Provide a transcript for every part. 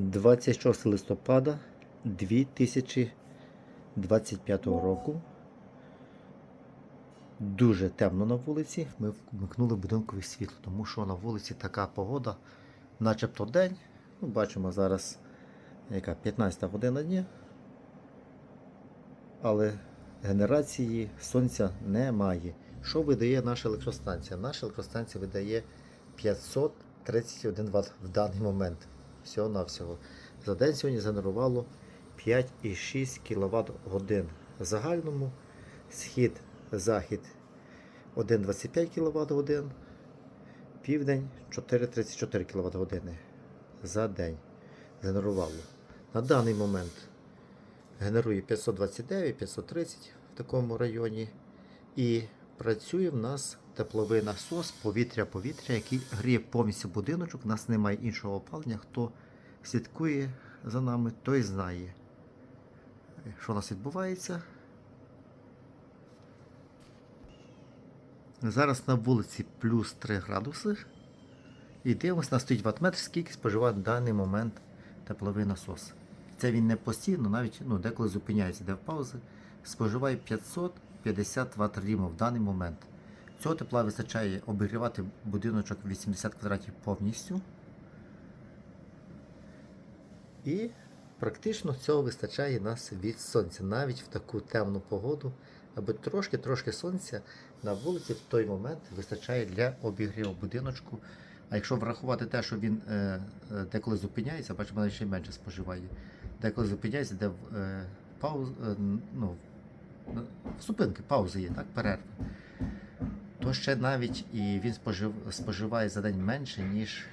26 листопада 2025 року. Дуже темно на вулиці. Ми вмикнули будинкове світло, тому що на вулиці така погода, начебто день. Ну, бачимо зараз яка 15 година дня. Але генерації сонця немає. Що видає наша електростанція? Наша електростанція видає 531 Вт в даний момент. Всього-навсього. За день сьогодні згенерувало 5,6 кВт годин. В загальному схід, захід 1,25 кВт годин, південь 4,34 кВт години за день згенерувало. На даний момент генерує 529-530 в такому районі. І працює в нас тепловий насос повітря-повітря, який гріє повністю будиночок. У нас немає іншого опалення. Хто слідкує за нами, той знає, що у нас відбувається. Зараз на вулиці плюс 3 градуси. І дивимося на стоїть ватметр, скільки споживає в даний момент тепловий насос. Це він не постійно, навіть ну, деколи зупиняється, де в паузи. Споживає 550 Вт в даний момент. Цього тепла вистачає обігрівати будиночок 80 квадратів повністю. І практично цього вистачає нас від сонця, навіть в таку темну погоду, аби трошки-трошки сонця на вулиці в той момент вистачає для обігріву будиночку. А якщо врахувати те, що він е, е, деколи зупиняється, бачимо, навіть ще менше споживає. Деколи зупиняється, де е, пауз, е, ну, зупинки, паузи є, так, перерви. То ще навіть і він спожив, споживає за день менше, ніж,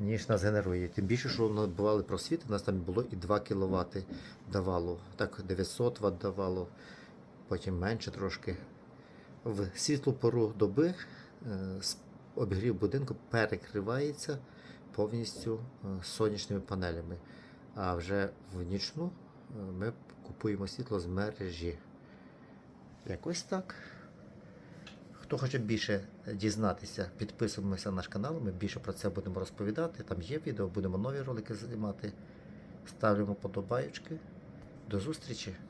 ніж нас генерує. Тим більше, що ми бували просвіти, у нас там було і 2 кВт давало. Так, 900 Вт давало, потім менше трошки. В світлу пору доби е, обігрів будинку перекривається повністю е, сонячними панелями. А вже в нічну е, ми купуємо світло з мережі. Якось так. Хто хоче більше дізнатися, підписуємося на наш канал. Ми більше про це будемо розповідати. Там є відео, будемо нові ролики знімати. Ставимо подобаючки. До зустрічі!